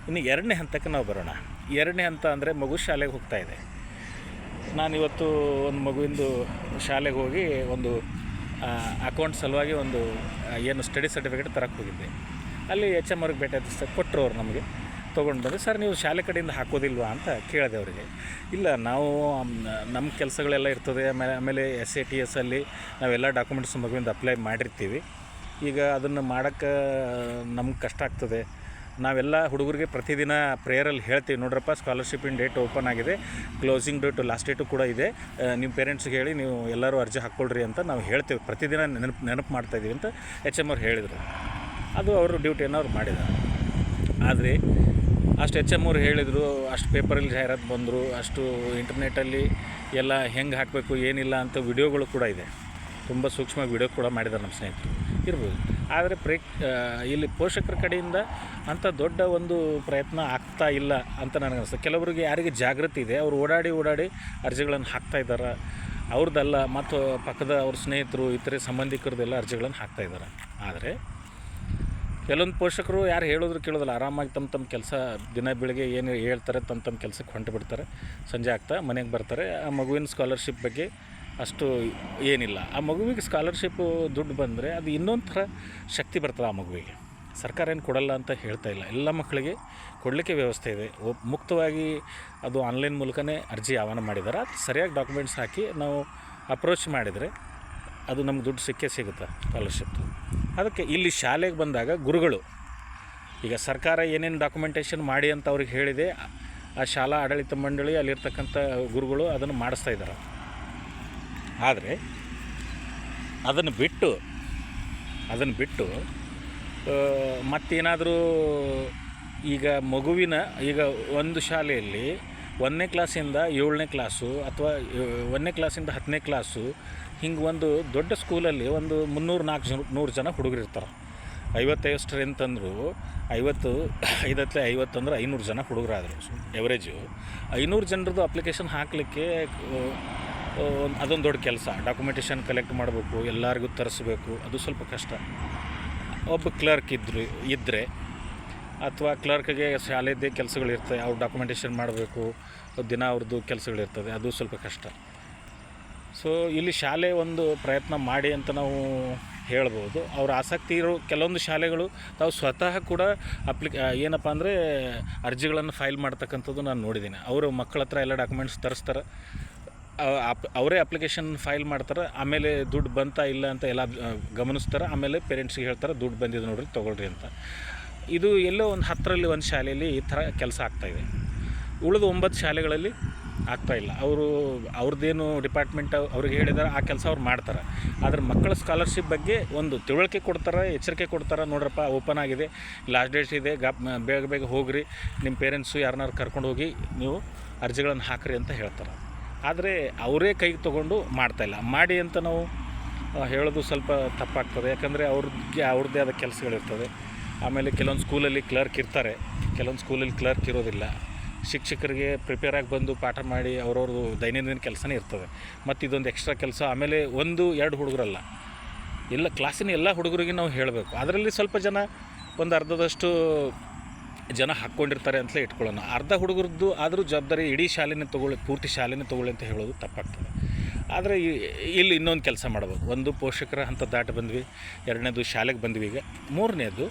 [SPEAKER 1] ಇನ್ನು ಎರಡನೇ ಹಂತಕ್ಕೆ ನಾವು ಬರೋಣ. ಎರಡನೇ ಹಂತ ಅಂದರೆ ಮಗು ಶಾಲೆಗೆ ಹೋಗ್ತಾ ಇದೆ. ನಾನಿವತ್ತು ಒಂದು ಮಗುವಿಂದು ಶಾಲೆಗೆ ಹೋಗಿ ಒಂದು ಅಕೌಂಟ್ ಸಲುವಾಗಿ ಒಂದು ಏನು ಸ್ಟಡಿ ಸರ್ಟಿಫಿಕೇಟ್ ತರಕ್ಕೆ ಹೋಗಿದ್ದೆ ಅಲ್ಲಿ ಎಚ್ ಎಂ ಅವ್ರಿಗೆ ಭೇಟಿ ಸರ್ ಕೊಟ್ಟರು ಅವ್ರು ನಮಗೆ. ತೊಗೊಂಡು ಬಂದು ಸರ್, ನೀವು ಶಾಲೆ ಕಡೆಯಿಂದ ಹಾಕೋದಿಲ್ವಾ? ಅಂತ ಕೇಳಿದೆ ಅವರಿಗೆ. ಇಲ್ಲ, ನಾವು ನಮ್ಮ ಕೆಲಸಗಳೆಲ್ಲ ಇರ್ತದೆ. ಆಮೇಲೆ ಆಮೇಲೆ ಎಸ್ ಎ ಟಿ ಎಸ್ಸಲ್ಲಿ ನಾವೆಲ್ಲ ಡಾಕ್ಯುಮೆಂಟ್ಸ್ ಮಗುವಿಂದ ಅಪ್ಲೈ ಮಾಡಿರ್ತೀವಿ. ಈಗ ಅದನ್ನು ಮಾಡೋಕ್ಕೆ, ನಮ್ಗೆ ಕಷ್ಟ ಆಗ್ತದೆ. ನಾವೆಲ್ಲ ಹುಡುಗರಿಗೆ ಪ್ರತಿದಿನ ಪ್ರೇಯರಲ್ಲಿ ಹೇಳ್ತೀವಿ. ನೋಡ್ರಪ್ಪ ಇನ್ ಡೇಟ್ ಓಪನ್ ಆಗಿದೆ. ಕ್ಲೋಸಿಂಗ್ ಡೇಟು ಲಾಸ್ಟ್ ಡೇಟು ಕೂಡ ಇದೆ. ನಿಮ್ಮ ಪೇರೆಂಟ್ಸ್ಗೆ ಹೇಳಿ ನೀವು ಎಲ್ಲರೂ ಅರ್ಜಿ ಹಾಕ್ಕೊಳ್ರಿ ಅಂತ ನಾವು ಹೇಳ್ತೀವಿ. ಪ್ರತಿದಿನ ನೆನಪು ನೆನಪು ಮಾಡ್ತಾಯಿದ್ದೀವಿ ಅಂತ ಎಚ್ ಎಂ ಅವ್ರು ಹೇಳಿದರು. ಅದು ಅವರು ಡ್ಯೂಟಿಯನ್ನು ಅವ್ರು ಮಾಡಿದ್ದಾರೆ. ಆದರೆ ಅಷ್ಟು ಎಚ್ ಎಂ ಅವ್ರು ಹೇಳಿದರು, ಅಷ್ಟು ಪೇಪರಲ್ಲಿ ಜಾಹೀರಾತು ಬಂದರು, ಅಷ್ಟು ಇಂಟರ್ನೆಟಲ್ಲಿ ಎಲ್ಲ ಹೆಂಗೆ ಹಾಕಬೇಕು, ಏನಿಲ್ಲ ಅಂತ ವಿಡಿಯೋಗಳು ಕೂಡ ಇದೆ. ತುಂಬ ಸೂಕ್ಷ್ಮ ವಿಡಿಯೋ ಕೂಡ ಮಾಡಿದ್ದಾರೆ ನಮ್ಮ ಸ್ನೇಹಿತರು. ಇರ್ಬೋದು. ಆದರೆ ಪ್ರೇ ಇಲ್ಲಿ ಪೋಷಕರ ಕಡೆಯಿಂದ ಅಂಥ ದೊಡ್ಡ ಒಂದು ಪ್ರಯತ್ನ ಆಗ್ತಾ ಇಲ್ಲ ಅಂತ ನನಗೆ ಅನಿಸ್ತದೆ ಕೆಲವರಿಗೆ ಯಾರಿಗೆ ಜಾಗೃತಿ ಇದೆ, ಅವರು ಓಡಾಡಿ ಓಡಾಡಿ ಅರ್ಜಿಗಳನ್ನು ಹಾಕ್ತಾ ಇದ್ದಾರೆ? ಅವ್ರದ್ದಲ್ಲ, ಮತ್ತು ಪಕ್ಕದ ಅವ್ರ ಸ್ನೇಹಿತರು, ಇತರೆ ಸಂಬಂಧಿಕರದೆಲ್ಲ ಅರ್ಜಿಗಳನ್ನು ಹಾಕ್ತಾ ಇದ್ದಾರೆ? ಆದರೆ ಕೆಲವೊಂದು ಪೋಷಕರು ಯಾರು ಹೇಳಿದ್ರು ಕೇಳೋದಿಲ್ಲ. ಆರಾಮಾಗಿ ತಮ್ಮ ತಮ್ಮ ಕೆಲಸ, ದಿನ ಬೆಳಗ್ಗೆ ಏನು ಹೇಳ್ತಾರೆ, ತಮ್ಮ ತಮ್ಮ ಕೆಲಸಕ್ಕೆ ಹೊಂಟು ಬಿಡ್ತಾರೆ ಸಂಜೆ ಆಗ್ತಾ ಮನೆಗೆ ಬರ್ತಾರೆ. ಆ ಮಗುವಿನ ಸ್ಕಾಲರ್ಶಿಪ್ ಬಗ್ಗೆ ಅಷ್ಟು ಏನಿಲ್ಲ. ಆ ಮಗುವಿಗೆ ಸ್ಕಾಲರ್ಶಿಪ್ಪು ದುಡ್ಡು ಬಂದರೆ ಅದು ಇನ್ನೊಂದು ಥರ ಶಕ್ತಿ ಬರ್ತದೆ ಆ ಮಗುವಿಗೆ. ಸರ್ಕಾರ ಏನು ಕೊಡಲ್ಲ ಅಂತ ಹೇಳ್ತಾ ಇಲ್ಲ. ಎಲ್ಲ ಮಕ್ಕಳಿಗೆ ಕೊಡಲಿಕ್ಕೆ ವ್ಯವಸ್ಥೆ ಇದೆ. ಮುಕ್ತವಾಗಿ ಅದು ಆನ್ಲೈನ್ ಮೂಲಕನೇ ಅರ್ಜಿ ಆಹ್ವಾನ ಮಾಡಿದ್ದಾರೆ. ಅದು ಸರಿಯಾಗಿ ಡಾಕ್ಯುಮೆಂಟ್ಸ್ ಹಾಕಿ ನಾವು ಅಪ್ರೋಚ್ ಮಾಡಿದರೆ ಅದು ನಮ್ಗೆ ದುಡ್ಡು ಸಿಕ್ಕೇ ಸಿಗುತ್ತೆ ಸ್ಕಾಲರ್ಶಿಪ್ ಅದಕ್ಕೆ ಇಲ್ಲಿ ಶಾಲೆಗೆ ಬಂದಾಗ ಗುರುಗಳು, ಈಗ ಸರ್ಕಾರ ಏನೇನು ಡಾಕ್ಯುಮೆಂಟೇಷನ್ ಮಾಡಿ ಅಂತ ಅವ್ರಿಗೆ ಹೇಳಿದೆ, ಆ ಶಾಲಾ ಆಡಳಿತ ಮಂಡಳಿ ಅಲ್ಲಿರ್ತಕ್ಕಂಥ ಗುರುಗಳು ಅದನ್ನು ಮಾಡಿಸ್ತಾ ಇದ್ದಾರೆ. ಆದರೆ ಅದನ್ನು ಬಿಟ್ಟು ಅದನ್ನು ಬಿಟ್ಟು ಮತ್ತೇನಾದರೂ ಈಗ ಮಗುವಿನ, ಈಗ ಒಂದು ಶಾಲೆಯಲ್ಲಿ ಒಂದನೇ ಕ್ಲಾಸಿಂದ ಏಳನೇ ಕ್ಲಾಸು ಅಥವಾ ಒಂದನೇ ಕ್ಲಾಸಿಂದ ಹತ್ತನೇ ಕ್ಲಾಸು ಹಿಂಗೆ ಒಂದು ದೊಡ್ಡ ಸ್ಕೂಲಲ್ಲಿ ಒಂದು ಮುನ್ನೂರು, ನಾಲ್ಕು ಜನ, ನೂರು ಜನ ಹುಡುಗರು ಇರ್ತಾರೆ. ಅಂದರು ಐವತ್ತು, ಐದತ್ತಲೆ ಐವತ್ತು ಅಂದ್ರೆ ಐನೂರು ಜನ ಹುಡುಗರಾದರು. ಎವರೇಜು ಐನೂರು ಜನರದ್ದು ಅಪ್ಲಿಕೇಶನ್ ಹಾಕಲಿಕ್ಕೆ ಅದೊಂದು ದೊಡ್ಡ ಕೆಲಸ. ಡಾಕ್ಯುಮೆಂಟೇಷನ್ ಕಲೆಕ್ಟ್ ಮಾಡಬೇಕು, ಎಲ್ಲರಿಗೂ ತರಿಸ್ಬೇಕು, ಅದು ಸ್ವಲ್ಪ ಕಷ್ಟ. ಒಬ್ಬ ಕ್ಲರ್ಕ್ ಇದ್ರು ಇದ್ದರೆ ಅಥವಾ ಕ್ಲರ್ಕ್ಗೆ ಶಾಲೆದೇ ಕೆಲಸಗಳಿರ್ತವೆ, ಅವ್ರು ಡಾಕ್ಯುಮೆಂಟೇಷನ್ ಮಾಡಬೇಕು, ದಿನ ಅವ್ರದ್ದು ಕೆಲಸಗಳಿರ್ತದೆ, ಅದು ಸ್ವಲ್ಪ ಕಷ್ಟ. ಸೊ ಇಲ್ಲಿ ಶಾಲೆ ಒಂದು ಪ್ರಯತ್ನ ಮಾಡಿ ಅಂತ ನಾವು ಹೇಳ್ಬೋದು. ಅವ್ರ ಆಸಕ್ತಿ ಇರೋ ಕೆಲವೊಂದು ಶಾಲೆಗಳು, ತಾವು ಸ್ವತಃ ಕೂಡ ಅಪ್ಲಿಕ ಏನಪ್ಪ ಅಂದರೆ ಅರ್ಜಿಗಳನ್ನು ಫೈಲ್ ಮಾಡ್ತಕ್ಕಂಥದ್ದು ನಾನು ನೋಡಿದ್ದೀನಿ ಅವರು ಮಕ್ಕಳ ಹತ್ರ ಎಲ್ಲ ಡಾಕ್ಯುಮೆಂಟ್ಸ್ ತರಿಸ್ತಾರೆ. ಅವರೇ ಅಪ್ಲಿಕೇಶನ್ ಫೈಲ್ ಮಾಡ್ತಾರೆ, ಆಮೇಲೆ ದುಡ್ಡು ಬಂತಾ ಇಲ್ಲ ಅಂತ ಎಲ್ಲ ಗಮನಿಸ್ತಾರೆ, ಆಮೇಲೆ ಪೇರೆಂಟ್ಸಿಗೆ ಹೇಳ್ತಾರೆ, ದುಡ್ಡು ಬಂದಿದೆ ನೋಡ್ರಿ ತೊಗೊಳ್ರಿ ಅಂತ. ಇದು ಎಲ್ಲೋ ಒಂದು ಹತ್ತರಲ್ಲಿ ಒಂದು ಶಾಲೆಯಲ್ಲಿ ಈ ಥರ ಕೆಲಸ ಆಗ್ತಾಯಿದೆ ಉಳಿದ ಒಂಬತ್ತು ಶಾಲೆಗಳಲ್ಲಿ ಆಗ್ತಾ ಇಲ್ಲ. ಅವರು ಅವ್ರದ್ದೇನು ಡಿಪಾರ್ಟ್ಮೆಂಟ್ ಅವ್ರಿಗೆ ಹೇಳಿದಾರೆ, ಆ ಕೆಲಸ ಅವ್ರು ಮಾಡ್ತಾರೆ. ಆದರೆ ಮಕ್ಕಳ ಸ್ಕಾಲರ್ಶಿಪ್ ಬಗ್ಗೆ ಒಂದು ತಿಳುವಳಿಕೆ ಕೊಡ್ತಾರೆ, ಎಚ್ಚರಿಕೆ ಕೊಡ್ತಾರೆ, ನೋಡ್ರಪ್ಪ ಓಪನ್ ಆಗಿದೆ ಲಾಸ್ಟ್ ಡೇಟ್ ಇದೆ, ಗಾಪ್, ಬೇಗ ಬೇಗ ಹೋಗ್ರಿ ನಿಮ್ಮ ಪೇರೆಂಟ್ಸು ಯಾರನ್ನಾರು ಕರ್ಕೊಂಡು ಹೋಗಿ ನೀವು ಅರ್ಜಿಗಳನ್ನು ಹಾಕ್ರಿ ಅಂತ ಹೇಳ್ತಾರೆ. ಆದರೆ ಅವರೇ ಕೈಗೆ ತೊಗೊಂಡು ಮಾಡ್ತಾಯಿಲ್ಲ ಮಾಡಿ ಅಂತ ನಾವು ಹೇಳೋದು ಸ್ವಲ್ಪ ತಪ್ಪಾಗ್ತದೆ. ಯಾಕಂದರೆ ಅವ್ರಿಗೆ ಅವ್ರದ್ದೇ ಆದ ಕೆಲಸಗಳಿರ್ತದೆ. ಆಮೇಲೆ ಕೆಲವೊಂದು ಸ್ಕೂಲಲ್ಲಿ ಕ್ಲರ್ಕ್ ಇರ್ತಾರೆ. ಕೆಲವೊಂದು ಸ್ಕೂಲಲ್ಲಿ ಕ್ಲರ್ಕ್ ಇರೋದಿಲ್ಲ. ಶಿಕ್ಷಕರಿಗೆ ಪ್ರಿಪೇರ್ ಆಗಿ ಬಂದು ಪಾಠ ಮಾಡಿ ಅವ್ರವ್ರದ್ದು ದೈನಂದಿನ ಕೆಲಸನೇ ಇರ್ತದೆ. ಮತ್ತು ಇದೊಂದು ಎಕ್ಸ್ಟ್ರಾ ಕೆಲಸ. ಆಮೇಲೆ ಒಂದು, ಎರಡು ಹುಡುಗರಲ್ಲ. ಎಲ್ಲ ಕ್ಲಾಸಿನ ಎಲ್ಲ ಹುಡುಗರಿಗೆ ನಾವು ಹೇಳಬೇಕು. ಅದರಲ್ಲಿ ಸ್ವಲ್ಪ ಜನ ಒಂದು ಅರ್ಧದಷ್ಟು ಜನ ಹಾಕ್ಕೊಂಡಿರ್ತಾರೆ ಅಂತಲೇ ಇಟ್ಕೊಳ್ಳೋಣ. ಅರ್ಧ ಹುಡುಗರದ್ದು ಆದರೂ ಜವಾಬ್ದಾರಿ ಇಡೀ ಶಾಲೆನೇ ತೊಗೊಳ್ಳಿ, ಪೂರ್ತಿ ಶಾಲೆನೇ ತೊಗೊಳ್ಳಿ ಅಂತ ಹೇಳೋದು ತಪ್ಪಾಗ್ತದೆ. ಆದರೆ ಇಲ್ಲಿ ಇನ್ನೊಂದು ಕೆಲಸ ಮಾಡ್ಬೋದು. ಒಂದು ಪೋಷಕರ ಹಂತ ದಾಟಿ ಬಂದ್ವಿ, ಎರಡನೇದು ಶಾಲೆಗೆ ಬಂದ್ವಿ ಈಗ. ಮೂರನೇದು,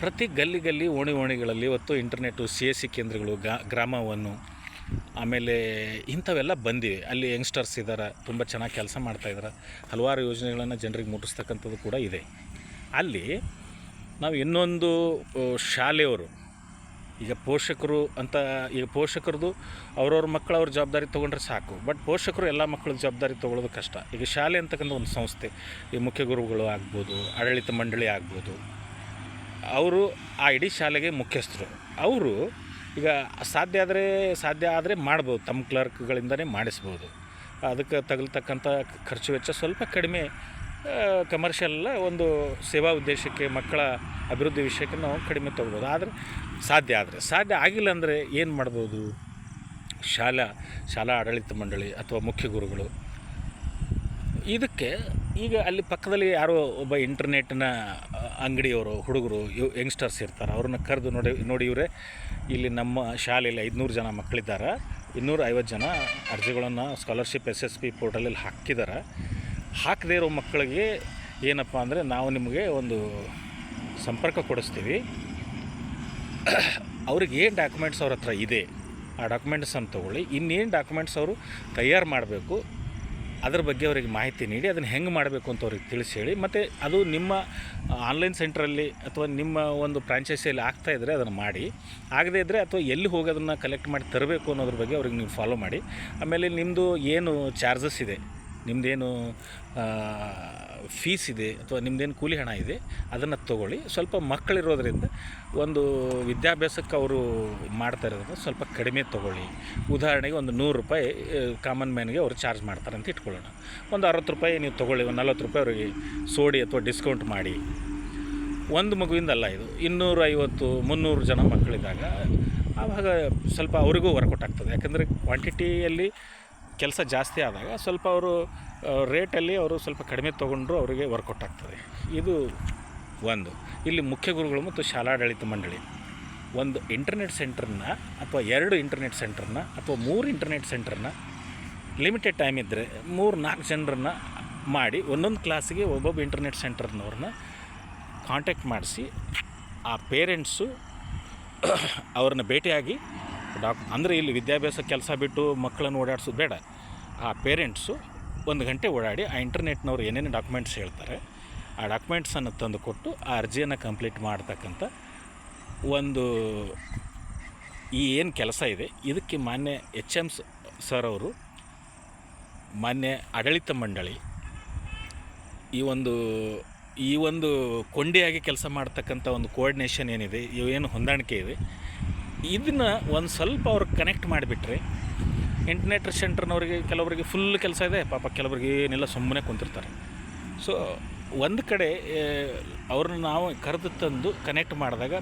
[SPEAKER 1] ಪ್ರತಿ ಗಲ್ಲಿ ಗಲ್ಲಿ ಓಣಿ ಓಣಿಗಳಲ್ಲಿ ಇವತ್ತು ಇಂಟರ್ನೆಟ್ಟು ಸಿ ಎಸ್ ಸಿ ಕೇಂದ್ರಗಳು, ಗಾ, ಗ್ರಾಮವನ್ನು, ಆಮೇಲೆ ಇಂಥವೆಲ್ಲ ಬಂದಿವೆ. ಅಲ್ಲಿ ಯಂಗ್ಸ್ಟರ್ಸ್ ಇದ್ದಾರೆ ತುಂಬ ಚೆನ್ನಾಗಿ ಕೆಲಸ ಮಾಡ್ತಾಯಿದ್ದಾರೆ ಹಲವಾರು ಯೋಜನೆಗಳನ್ನು ಜನರಿಗೆ ಮುಟ್ಟಿಸ್ತಕ್ಕಂಥದ್ದು ಕೂಡ ಇದೆ. ಅಲ್ಲಿ ನಾವು ಇನ್ನೊಂದು ಶಾಲೆಯವರು ಈಗ ಪೋಷಕರು ಅಂತ, ಈಗ ಪೋಷಕರದು ಅವ್ರವ್ರ ಮಕ್ಕಳು ಅವ್ರ ಜವಾಬ್ದಾರಿ ತೊಗೊಂಡ್ರೆ ಸಾಕು. ಬಟ್ ಪೋಷಕರು ಎಲ್ಲ ಮಕ್ಕಳ ಜವಾಬ್ದಾರಿ ತೊಗೊಳ್ಳೋದು ಕಷ್ಟ. ಈಗ ಶಾಲೆ ಅಂತಕ್ಕಂಥ ಒಂದು ಸಂಸ್ಥೆ, ಈ ಮುಖ್ಯ ಗುರುಗಳು ಆಗ್ಬೋದು, ಆಡಳಿತ ಮಂಡಳಿ ಆಗ್ಬೋದು, ಅವರು ಆ ಇಡೀ ಶಾಲೆಗೆ ಮುಖ್ಯಸ್ಥರು. ಅವರು ಈಗ ಸಾಧ್ಯ ಆದರೆ ಸಾಧ್ಯ ಆದರೆ ಮಾಡ್ಬೋದು, ತಮ್ಮ ಕ್ಲರ್ಕ್ಗಳಿಂದನೇ ಮಾಡಿಸ್ಬೋದು. ಅದಕ್ಕೆ ತಗಲ್ತಕ್ಕಂಥ ಖರ್ಚು ವೆಚ್ಚ ಸ್ವಲ್ಪ ಕಡಿಮೆ ಕಮರ್ಷಿಯಲ್ ಒಂದು ಸೇವಾ ಉದ್ದೇಶಕ್ಕೆ ಮಕ್ಕಳ ಅಭಿವೃದ್ಧಿ ವಿಷಯಕ್ಕೆ ನಾವು ಕಡಿಮೆ ತೊಗೊಬೋದು ಆದರೆ ಸಾಧ್ಯ ಆದರೆ, ಸಾಧ್ಯ ಆಗಿಲ್ಲ ಅಂದರೆ ಏನು ಮಾಡ್ಬೋದು? ಶಾಲಾ ಶಾಲಾ ಆಡಳಿತ ಮಂಡಳಿ ಅಥವಾ ಮುಖ್ಯ ಗುರುಗಳು. ಇದಕ್ಕೆ ಈಗ ಅಲ್ಲಿ ಪಕ್ಕದಲ್ಲಿ ಯಾರೋ ಒಬ್ಬ ಇಂಟರ್ನೆಟ್ನ ಅಂಗಡಿಯವರು, ಹುಡುಗರು ಯಂಗ್ಸ್ಟರ್ಸ್ ಇರ್ತಾರೆ. ಅವ್ರನ್ನ ಕರೆದು ನೋಡಿ ನೋಡಿ ಇವರೇ, ಇಲ್ಲಿ ನಮ್ಮ ಶಾಲೆಯಲ್ಲಿ ಐದುನೂರು ಜನ ಮಕ್ಕಳಿದ್ದಾರೆ ಇನ್ನೂರ ಐವತ್ತು ಜನ ಅರ್ಜಿಗಳನ್ನು ಸ್ಕಾಲರ್ಶಿಪ್ ಎಸ್ ಎಸ್ ಪಿ ಪೋರ್ಟಲಲ್ಲಿ ಹಾಕಿದ್ದಾರೆ. ಹಾಕದೇ ಇರೋ ಮಕ್ಕಳಿಗೆ ಏನಪ್ಪ ಅಂದರೆ ನಾವು ನಿಮಗೆ ಒಂದು ಸಂಪರ್ಕ ಕೊಡಿಸ್ತೀವಿ. ಅವ್ರಿಗೆ ಏನು ಡಾಕ್ಯುಮೆಂಟ್ಸ್ ಅವ್ರ ಹತ್ರ ಇದೆ, ಆ ಡಾಕ್ಯುಮೆಂಟ್ಸನ್ನು ತೊಗೊಳ್ಳಿ. ಇನ್ನೇನು ಡಾಕ್ಯುಮೆಂಟ್ಸ್ ಅವರು ತಯಾರು ಮಾಡಬೇಕು, ಅದ್ರ ಬಗ್ಗೆ ಅವರಿಗೆ ಮಾಹಿತಿ ನೀಡಿ, ಅದನ್ನು ಹೆಂಗೆ ಮಾಡಬೇಕು ಅಂತ ಅವ್ರಿಗೆ ತಿಳಿಸಿ ಹೇಳಿ. ಮತ್ತು ಅದು ನಿಮ್ಮ ಆನ್ಲೈನ್ ಸೆಂಟ್ರಲ್ಲಿ ಅಥವಾ ನಿಮ್ಮ ಒಂದು ಫ್ರಾಂಚೈಸಿಯಲ್ಲಿ ಆಗ್ತಾ ಇದ್ದರೆ ಅದನ್ನು ಮಾಡಿ. ಆಗದೇ ಇದ್ದರೆ ಅಥವಾ ಎಲ್ಲಿ ಹೋಗಿ ಅದನ್ನು ಕಲೆಕ್ಟ್ ಮಾಡಿ ತರಬೇಕು ಅನ್ನೋದ್ರ ಬಗ್ಗೆ ಅವ್ರಿಗೆ ನೀವು ಫಾಲೋ ಮಾಡಿ. ಆಮೇಲೆ ನಿಮ್ಮದು ಏನು ಚಾರ್ಜಸ್ ಇದೆ ನಿಮ್ಮದೇನು ಫೀಸ್ ಇದೆ ಅಥವಾ ನಿಮ್ಮದೇನು ಕೂಲಿ ಹಣ ಇದೆ, ಅದನ್ನು ತೊಗೊಳ್ಳಿ. ಸ್ವಲ್ಪ ಮಕ್ಕಳಿರೋದ್ರಿಂದ ಒಂದು ವಿದ್ಯಾಭ್ಯಾಸಕ್ಕೆ ಅವರು ಮಾಡ್ತಾ ಇರೋದ್ರಿಂದ ಸ್ವಲ್ಪ ಕಡಿಮೆ ತೊಗೊಳ್ಳಿ. ಉದಾಹರಣೆಗೆ ಒಂದು ನೂರು ರೂಪಾಯಿ ಕಾಮನ್ ಮ್ಯಾನ್ಗೆ ಅವರು ಚಾರ್ಜ್ ಮಾಡ್ತಾರೆ ಅಂತ ಇಟ್ಕೊಳ್ಳೋಣ. ಒಂದು ಅರವತ್ತು ರೂಪಾಯಿ ನೀವು ತೊಗೊಳ್ಳಿ, ಒಂದು ನಲ್ವತ್ತು ರೂಪಾಯಿ ಅವರಿಗೆ ಸೋಡಿ ಅಥವಾ ಡಿಸ್ಕೌಂಟ್ ಮಾಡಿ. ಒಂದು ಮಗುವಿಂದ ಅಲ್ಲ ಇದು, ಇನ್ನೂರ ಐವತ್ತು, ಮುನ್ನೂರು ಜನ ಮಕ್ಕಳಿದ್ದಾಗ ಆವಾಗ ಸ್ವಲ್ಪ ಅವರಿಗೂ ವರ್ಕೌಟ್ ಆಗ್ತದೆ. ಯಾಕಂದರೆ ಕ್ವಾಂಟಿಟಿಯಲ್ಲಿ ಕೆಲಸ ಜಾಸ್ತಿ ಆದಾಗ ಸ್ವಲ್ಪ ಅವರು ರೇಟಲ್ಲಿ ಅವರು ಸ್ವಲ್ಪ ಕಡಿಮೆ ತೊಗೊಂಡ್ರು ಅವರಿಗೆ ವರ್ಕೌಟ್ ಆಗ್ತದೆ. ಇದು ಒಂದು. ಇಲ್ಲಿ ಮುಖ್ಯ ಗುರುಗಳು ಮತ್ತು ಶಾಲಾಡಳಿತ ಮಂಡಳಿ. ಒಂದು ಇಂಟರ್ನೆಟ್ ಸೆಂಟ್ರನ್ನ ಅಥವಾ ಎರಡು ಇಂಟರ್ನೆಟ್ ಸೆಂಟ್ರನ್ನ ಅಥವಾ ಮೂರು ಇಂಟರ್ನೆಟ್ ಸೆಂಟ್ರನ್ನ ಲಿಮಿಟೆಡ್ ಟೈಮ್ ಇದ್ದರೆ ಮೂರು ನಾಲ್ಕು ಜನರನ್ನ ಮಾಡಿ ಒಂದೊಂದು ಕ್ಲಾಸಿಗೆ ಒಬ್ಬೊಬ್ಬ ಇಂಟರ್ನೆಟ್ ಸೆಂಟರ್ನವ್ರನ್ನ ಕಾಂಟ್ಯಾಕ್ಟ್ ಮಾಡಿಸಿ ಆ ಪೇರೆಂಟ್ಸು (coughs) ಅವ್ರನ್ನ ಭೇಟಿಯಾಗಿ ಡಾಕ್ ಅಂದರೆ ಇಲ್ಲಿ ವಿದ್ಯಾಭ್ಯಾಸ ಕೆಲಸ ಬಿಟ್ಟು ಮಕ್ಕಳನ್ನು ಓಡಾಡಿಸೋದು ಬೇಡ. ಆ ಪೇರೆಂಟ್ಸು ಒಂದು ಗಂಟೆ ಓಡಾಡಿ ಆ ಇಂಟರ್ನೆಟ್ನವ್ರು ಏನೇನು ಡಾಕ್ಯುಮೆಂಟ್ಸ್ ಹೇಳ್ತಾರೆ, ಆ ಡಾಕ್ಯುಮೆಂಟ್ಸನ್ನು ತಂದು ಕೊಟ್ಟು ಆ ಅರ್ಜಿಯನ್ನು ಕಂಪ್ಲೀಟ್ ಮಾಡ್ತಕ್ಕಂಥ ಒಂದು ಈ ಏನು ಕೆಲಸ ಇದೆ, ಇದಕ್ಕೆ ಮಾನ್ಯ ಎಚ್ ಎಂ ಸರ್ ಅವರು ಮಾನ್ಯ ಆಡಳಿತ ಮಂಡಳಿ ಈ ಒಂದು ಈ ಒಂದು ಕೊಂಡಿಯಾಗಿ ಕೆಲಸ ಮಾಡ್ತಕ್ಕಂಥ ಒಂದು ಕೋಆರ್ಡಿನೇಷನ್ ಏನಿದೆ ಇವೇನು ಹೊಂದಾಣಿಕೆ ಇದೆ ಇದನ್ನು ಒಂದು ಸ್ವಲ್ಪ ಅವ್ರಿಗೆ ಕನೆಕ್ಟ್ ಮಾಡಿಬಿಟ್ರೆ ಇಂಟರ್ನೆಟ್ ಸೆಂಟರ್ನವ್ರಿಗೆ ಕೆಲವರಿಗೆ ಫುಲ್ ಕೆಲಸ ಇದೆ. ಪಾಪ ಕೆಲವರಿಗೆ ಏನೆಲ್ಲ, ಸುಮ್ಮನೆ ಕುಂತಿರ್ತಾರೆ. ಸೊ ಒಂದು ಕಡೆ ಅವ್ರನ್ನ ನಾವು ಕರೆದು ತಂದು ಕನೆಕ್ಟ್ ಮಾಡಿದಾಗ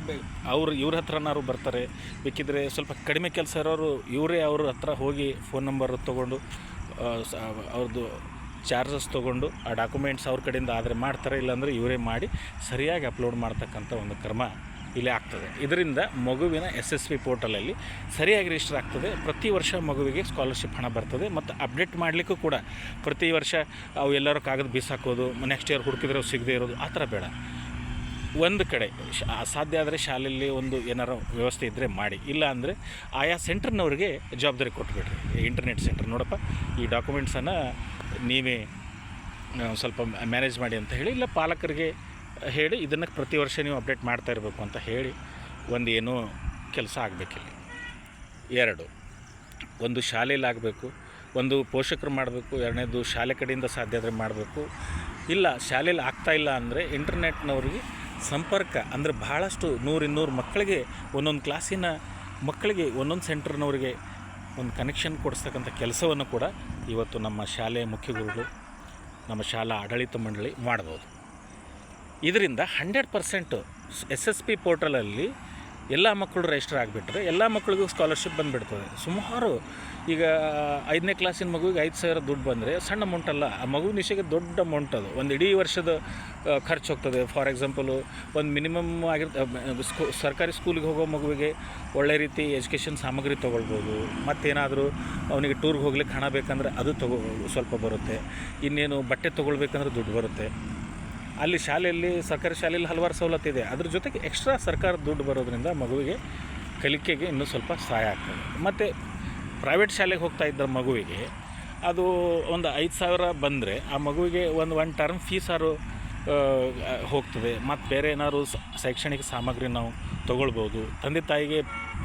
[SPEAKER 1] ಅವ್ರು ಇವ್ರ ಹತ್ರನಾರು ಬರ್ತಾರೆ. ಬೇಕಿದ್ರೆ ಸ್ವಲ್ಪ ಕಡಿಮೆ ಕೆಲಸ ಇರೋರು ಇವರೇ ಅವ್ರ ಹತ್ರ ಹೋಗಿ ಫೋನ್ ನಂಬರ್ ತೊಗೊಂಡು ಅವ್ರದ್ದು ಚಾರ್ಜಸ್ ತೊಗೊಂಡು, ಆ ಡಾಕ್ಯುಮೆಂಟ್ಸ್ ಅವ್ರ ಕಡೆಯಿಂದ ಆದರೆ ಮಾಡ್ತಾರೆ, ಇಲ್ಲಾಂದರೆ ಇವರೇ ಮಾಡಿ ಸರಿಯಾಗಿ ಅಪ್ಲೋಡ್ ಮಾಡ್ತಕ್ಕಂಥ ಒಂದು ಕ್ರಮ. ಇಲ್ಲಿ ಆಗ್ತದೆ. ಇದರಿಂದ ಮಗುವಿನ ಎಸ್ ಎಸ್ ಪಿ ಪೋರ್ಟಲಲ್ಲಿ ಸರಿಯಾಗಿ ರಿಜಿಸ್ಟರ್ ಆಗ್ತದೆ. ಪ್ರತಿ ವರ್ಷ ಮಗುವಿಗೆ ಸ್ಕಾಲರ್ಶಿಪ್ ಹಣ ಬರ್ತದೆ ಮತ್ತು ಅಪ್ಡೇಟ್ ಮಾಡಲಿಕ್ಕೂ ಕೂಡ ಪ್ರತಿ ವರ್ಷ ಅವು ಎಲ್ಲರೂ ಕಾಗದ ಬೀಸಾಕೋದು ನೆಕ್ಸ್ಟ್ ಇಯರ್ ಹುಡುಕಿದ್ರೆ ಅವು ಸಿಗದೇ ಇರೋದು, ಆ ಥರ ಬೇಡ. ಒಂದು ಕಡೆ ಸಾಧ್ಯ ಆದರೆ ಶಾಲೆಯಲ್ಲಿ ಒಂದು ಏನಾರ ವ್ಯವಸ್ಥೆ ಇದ್ದರೆ ಮಾಡಿ. ಇಲ್ಲ ಅಂದರೆ ಆಯಾ ಸೆಂಟ್ರ್ನವ್ರಿಗೆ ಜವಾಬ್ದಾರಿ ಕೊಟ್ಬಿಡ್ರಿ. ಇಂಟರ್ನೆಟ್ ಸೆಂಟರ್ ನೋಡಪ್ಪ, ಈ ಡಾಕ್ಯುಮೆಂಟ್ಸನ್ನು ನೀವೇ ಸ್ವಲ್ಪ ಮ್ಯಾನೇಜ್ ಮಾಡಿ ಅಂತ ಹೇಳಿ, ಇಲ್ಲ ಪಾಲಕರಿಗೆ ಹೇಳಿ ಇದನ್ನು ಪ್ರತಿ ವರ್ಷ ನೀವು ಅಪ್ಡೇಟ್ ಮಾಡ್ತಾ ಇರಬೇಕು ಅಂತ ಹೇಳಿ ಒಂದು ಏನೋ ಕೆಲಸ ಆಗಬೇಕಿಲ್ಲ. ಎರಡು, ಒಂದು ಶಾಲೆಯಲ್ಲಿ ಆಗಬೇಕು, ಒಂದು ಪೋಷಕರು ಮಾಡಬೇಕು, ಎರಡನೇದು ಶಾಲೆ ಕಡೆಯಿಂದ ಸಾಧ್ಯ ಆದರೆ ಮಾಡಬೇಕು. ಇಲ್ಲ ಶಾಲೆಯಲ್ಲಿ ಆಗ್ತಾ ಇಲ್ಲ ಅಂದರೆ ಇಂಟರ್ನೆಟ್ನವ್ರಿಗೆ ಸಂಪರ್ಕ ಅಂದರೆ ಭಾಳಷ್ಟು ನೂರು ಇನ್ನೂರು ಮಕ್ಕಳಿಗೆ ಒಂದೊಂದು ಕ್ಲಾಸಿನ ಮಕ್ಕಳಿಗೆ ಒಂದೊಂದು ಸೆಂಟರ್ನವ್ರಿಗೆ ಒಂದು ಕನೆಕ್ಷನ್ ಕೊಡಿಸ್ತಕ್ಕಂಥ ಕೆಲಸವನ್ನು ಕೂಡ ಇವತ್ತು ನಮ್ಮ ಶಾಲೆಯ ಮುಖ್ಯ ಗುರುಗಳು ನಮ್ಮ ಶಾಲಾ ಆಡಳಿತ ಮಂಡಳಿ ಮಾಡ್ಬೋದು. ಇದರಿಂದ hundred percent S S P ಪೋರ್ಟಲಲ್ಲಿ ಎಲ್ಲ ಮಕ್ಕಳು ರಿಜಿಸ್ಟರ್ ಆಗಿಬಿಟ್ರೆ, ಎಲ್ಲ ಮಕ್ಕಳಿಗೂ ಸ್ಕಾಲರ್ಶಿಪ್ ಬಂದುಬಿಡ್ತದೆ. ಸುಮಾರು ಈಗ ಐದನೇ ಕ್ಲಾಸಿನ ಮಗುವಿಗೆ ಐದು ಸಾವಿರ ದುಡ್ಡು ಬಂದರೆ ಸಣ್ಣ ಅಮೌಂಟ್ ಅಲ್ಲ, ಆ ಮಗು ನಿಶೆಗೆ ದೊಡ್ಡ ಅಮೌಂಟ್ ಅದು. ಒಂದು ಇಡೀ ವರ್ಷದ ಖರ್ಚು ಹೋಗ್ತದೆ. ಫಾರ್ ಎಕ್ಸಾಂಪಲು ಒಂದು ಮಿನಿಮಮ್ ಆಗಿರ್ತ ಸ್ಕೂ, ಸರ್ಕಾರಿ ಸ್ಕೂಲಿಗೆ ಹೋಗೋ ಮಗುವಿಗೆ ಒಳ್ಳೆ ರೀತಿ ಎಜುಕೇಷನ್ ಸಾಮಗ್ರಿ ತೊಗೊಳ್ಬೋದು. ಮತ್ತೇನಾದರೂ ಅವನಿಗೆ ಟೂರ್ಗೆ ಹೋಗ್ಲಿಕ್ಕೆ ಹಣ ಬೇಕಂದ್ರೆ ಅದು ತಗೋ, ಸ್ವಲ್ಪ ಬರುತ್ತೆ. ಇನ್ನೇನು ಬಟ್ಟೆ ತೊಗೊಳ್ಬೇಕಂದ್ರೆ ದುಡ್ಡು ಬರುತ್ತೆ. ಅಲ್ಲಿ ಶಾಲೆಯಲ್ಲಿ, ಸರ್ಕಾರಿ ಶಾಲೆಯಲ್ಲಿ ಹಲವಾರು ಸವಲತ್ತು ಇದೆ. ಅದ್ರ ಜೊತೆಗೆ ಎಕ್ಸ್ಟ್ರಾ ಸರ್ಕಾರ ದುಡ್ಡು ಬರೋದ್ರಿಂದ ಮಗುವಿಗೆ ಕಲಿಕೆಗೆ ಇನ್ನೂ ಸ್ವಲ್ಪ ಸಹಾಯ ಆಗ್ತದೆ. ಮತ್ತು ಪ್ರೈವೇಟ್ ಶಾಲೆಗೆ ಹೋಗ್ತಾ ಇದ್ದ ಮಗುವಿಗೆ ಅದು ಒಂದು ಐದು ಸಾವಿರ ಬಂದರೆ ಆ ಮಗುವಿಗೆ ಒಂದು ಒನ್ ಟರ್ಮ್ ಫೀಸಾರು ಹೋಗ್ತದೆ. ಮತ್ತು ಬೇರೆ ಏನಾದ್ರು ಶೈಕ್ಷಣಿಕ ಸಾಮಗ್ರಿ ನಾವು ತೊಗೊಳ್ಬೋದು. ತಂದೆ ತಾಯಿಗೆ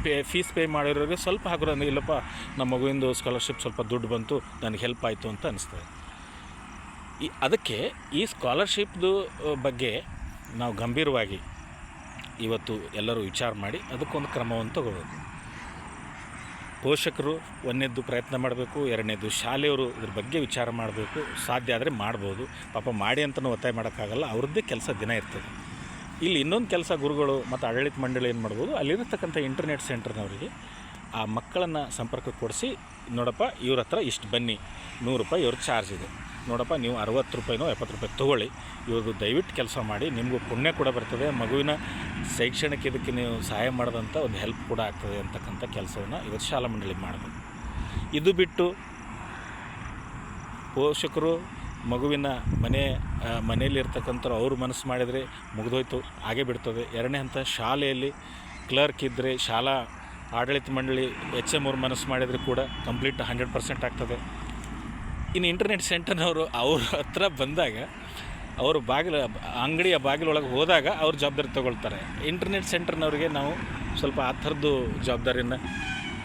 [SPEAKER 1] ಪೇ ಫೀಸ್ ಪೇ ಮಾಡಿರೋರಿಗೆ ಸ್ವಲ್ಪ ಹಾಕಿರೋ ಇಲ್ಲಪ್ಪ, ನಮ್ಮ ಮಗುವಿಂದು ಸ್ಕಾಲರ್ಶಿಪ್ ಸ್ವಲ್ಪ ದುಡ್ಡು ಬಂತು, ನನಗೆ ಹೆಲ್ಪ್ ಆಯಿತು ಅಂತ ಅನಿಸ್ತದೆ. ಈ ಅದಕ್ಕೆ ಈ ಸ್ಕಾಲರ್ಶಿಪ್ದು ಬಗ್ಗೆ ನಾವು ಗಂಭೀರವಾಗಿ ಇವತ್ತು ಎಲ್ಲರೂ ವಿಚಾರ ಮಾಡಿ ಅದಕ್ಕೊಂದು ಕ್ರಮವನ್ನು ತಗೋಬೇಕು. ಪೋಷಕರು ಒಂದನೇದ್ದು ಪ್ರಯತ್ನ ಮಾಡಬೇಕು, ಎರಡನೇದು ಶಾಲೆಯವರು ಇದ್ರ ಬಗ್ಗೆ ವಿಚಾರ ಮಾಡಬೇಕು, ಸಾಧ್ಯ ಆದರೆ ಮಾಡ್ಬೋದು. ಪಾಪ ಮಾಡಿ ಅಂತಲೂ ಒತ್ತಾಯ ಮಾಡೋಕ್ಕಾಗಲ್ಲ, ಅವ್ರದ್ದೇ ಕೆಲಸ ದಿನ ಇರ್ತದೆ. ಇಲ್ಲಿ ಇನ್ನೊಂದು ಕೆಲಸ ಗುರುಗಳು ಮತ್ತು ಆಡಳಿತ ಮಂಡಳಿ ಏನು ಮಾಡ್ಬೋದು, ಅಲ್ಲಿರತಕ್ಕಂಥ ಇಂಟರ್ನೆಟ್ ಸೆಂಟರ್ನವರಿಗೆ ಆ ಮಕ್ಕಳನ್ನು ಸಂಪರ್ಕ ಕೊಡಿಸಿ, ನೋಡಪ್ಪ ಇವ್ರ ಹತ್ರ ಇಷ್ಟು ಬನ್ನಿ, ನೂರು ರೂಪಾಯಿ ಇವ್ರ ಚಾರ್ಜ್ ಇದೆ. ನೋಡಪ್ಪ, ನೀವು ಅರವತ್ತು ರೂಪಾಯಿನೋ ಎಪ್ಪತ್ತು ರೂಪಾಯಿ ತೊಗೊಳ್ಳಿ. ಇವರು ದಯವಿಟ್ಟು ಕೆಲಸ ಮಾಡಿ, ನಿಮಗೂ ಪುಣ್ಯ ಕೂಡ ಬರ್ತದೆ. ಮಗುವಿನ ಶೈಕ್ಷಣಿಕ ಇದಕ್ಕೆ ನೀವು ಸಹಾಯ ಮಾಡಿದಂಥ ಒಂದು ಹೆಲ್ಪ್ ಕೂಡ ಆಗ್ತದೆ ಅಂತಕ್ಕಂಥ ಕೆಲಸವನ್ನು ಇವತ್ತು ಶಾಲಾ ಮಂಡಳಿ ಮಾಡಬೇಕು. ಇದು ಬಿಟ್ಟು ಪೋಷಕರು, ಮಗುವಿನ ಮನೆ ಮನೆಯಲ್ಲಿರ್ತಕ್ಕಂಥವ್ರು ಅವರು ಮನಸ್ಸು ಮಾಡಿದರೆ ಮುಗಿದೋಯ್ತು, ಹಾಗೇ ಬಿಡ್ತದೆ. ಎರಡನೇ ಹಂತ, ಶಾಲೆಯಲ್ಲಿ ಕ್ಲರ್ಕ್ ಇದ್ದರೆ ಶಾಲಾ ಆಡಳಿತ ಮಂಡಳಿ ಎಚ್ ಎಂ ಅವ್ರು ಮನಸ್ಸು ಮಾಡಿದರೆ ಕೂಡ ಕಂಪ್ಲೀಟ್ ಹಂಡ್ರೆಡ್ ಪರ್ಸೆಂಟ್ ಆಗ್ತದೆ. ಇನ್ನು ಇಂಟರ್ನೆಟ್ ಸೆಂಟರ್ನವರು ಅವ್ರ ಹತ್ರ ಬಂದಾಗ, ಅವರು ಬಾಗಿಲ, ಅಂಗಡಿಯ ಬಾಗಿಲೊಳಗೆ ಹೋದಾಗ ಅವ್ರ ಜವಾಬ್ದಾರಿ ತೊಗೊಳ್ತಾರೆ. ಇಂಟರ್ನೆಟ್ ಸೆಂಟರ್ನವ್ರಿಗೆ ನಾವು ಸ್ವಲ್ಪ ಆ ಥರದ್ದು ಜವಾಬ್ದಾರಿಯನ್ನು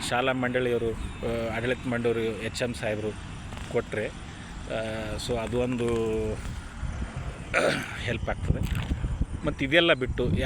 [SPEAKER 1] ಶಾಲಾ ಮಂಡಳಿಯವರು ಆಡಳಿತ ಮಂಡಳಿಯವರು ಎಚ್ ಎಂ ಸಾಹೇಬರು ಕೊಟ್ಟರೆ ಸೊ ಅದು ಒಂದು (coughs) ಹೆಲ್ಪ್ ಆಗ್ತದೆ. ಮತ್ತು ಇದೆಲ್ಲ ಬಿಟ್ಟು